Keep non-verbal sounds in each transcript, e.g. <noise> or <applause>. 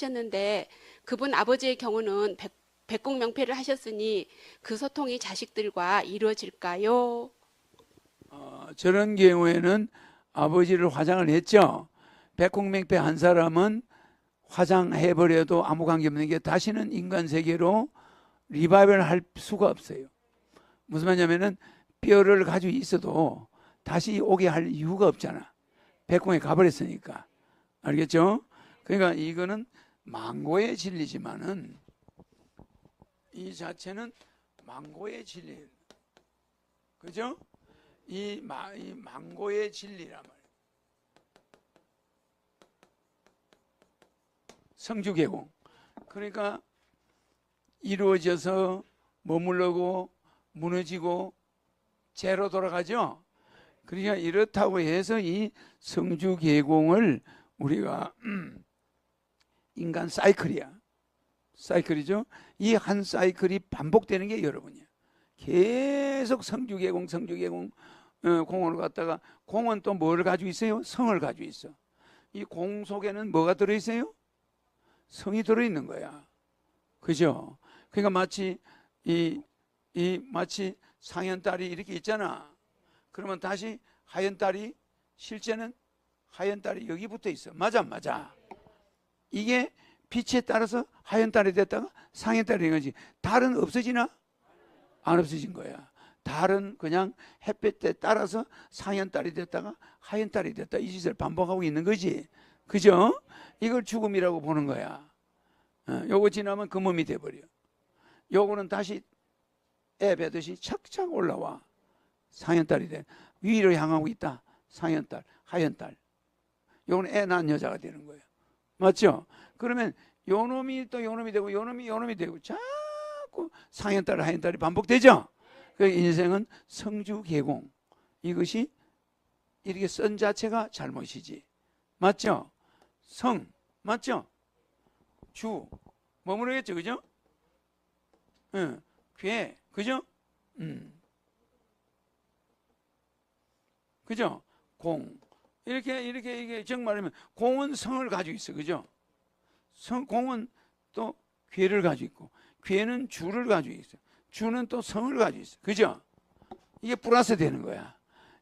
하셨는데 그분 아버지의 경우는 백, 백곡 명패를 하셨으니 그 소통이 자식들과 이루어질까요? 어, 저런 경우에는 아버지를 화장을 했죠. 백공맹패 한 사람은 화장해버려도 아무 관계 없는 게 다시는 인간 세계로 리바이벌 할 수가 없어요. 무슨 말이냐면은 뼈를 가지고 있어도 다시 오게 할 이유가 없잖아. 백공에 가버렸으니까. 알겠죠? 그러니까 이거는 망고의 진리지만은 이 자체는 망고의 진리. 그죠? 이, 마, 이 망고의 진리란 말이에요. 성주개공. 그러니까 이루어져서 머물러고 무너지고 재로 돌아가죠. 그러니까 이렇다고 해서 이 성주개공을 우리가 음, <clears throat> 인간 사이클이야. 사이클이죠. 이 한 사이클이 반복되는 게 여러분이야. 계속 성주개공, 성주개공, 어, 공원을 갔다가 공은 또 뭘 가지고 있어요? 성을 가지고 있어. 이 공 속에는 뭐가 들어 있어요? 성이 들어 있는 거야. 그죠? 그러니까 마치 이, 이 마치 상현 딸이 이렇게 있잖아. 그러면 다시 하얀 딸이 실제는 하얀 딸이 여기 붙어 있어. 맞아, 맞아. 이게 빛에 따라서 하얀 딸이 됐다가 상현 딸이 된 거지. 달은 없어지나? 안 없어진 거야. 달은 그냥 햇볕에 따라서 상현 딸이 됐다가 하얀 딸이 됐다. 이 짓을 반복하고 있는 거지. 그죠? 이걸 죽음이라고 보는 거야. 어, 요거 지나면 그 몸이 돼버려. 요거는 다시 애 배듯이 착착 올라와. 상현딸이 돼. 위로 향하고 있다. 상현딸, 하현딸. 요거는 애 낳은 여자가 되는 거예요. 맞죠? 그러면 요 놈이 또 요 놈이 되고 요 놈이 요 놈이 되고 자꾸 상현딸, 하현딸이 반복되죠? 그 인생은 성주개공. 이것이 이렇게 쓴 자체가 잘못이지. 맞죠? 성, 맞죠? 주, 머무르겠죠, 그죠? 응, 괴, 그죠? 음. 그죠? 공. 이렇게, 이렇게, 이게 정말하면 공은 성을 가지고 있어, 그죠? 성, 공은 또 괴를 가지고 있고, 괴는 주를 가지고 있어. 주는 또 성을 가지고 있어. 그죠? 이게 플러스 되는 거야.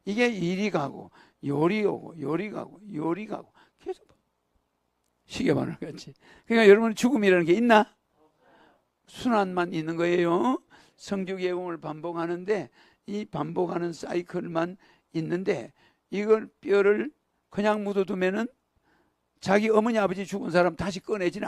이게 일이 가고, 요리 오고, 요리 가고, 요리 가고, 계속 시계바늘 같이. 그러니까 여러분 죽음이라는 게 있나? 순환만 있는 거예요. 성주개공을 반복하는데 이 반복하는 사이클만 있는데 이걸 뼈를 그냥 묻어두면은 자기 어머니 아버지 죽은 사람 다시 꺼내지는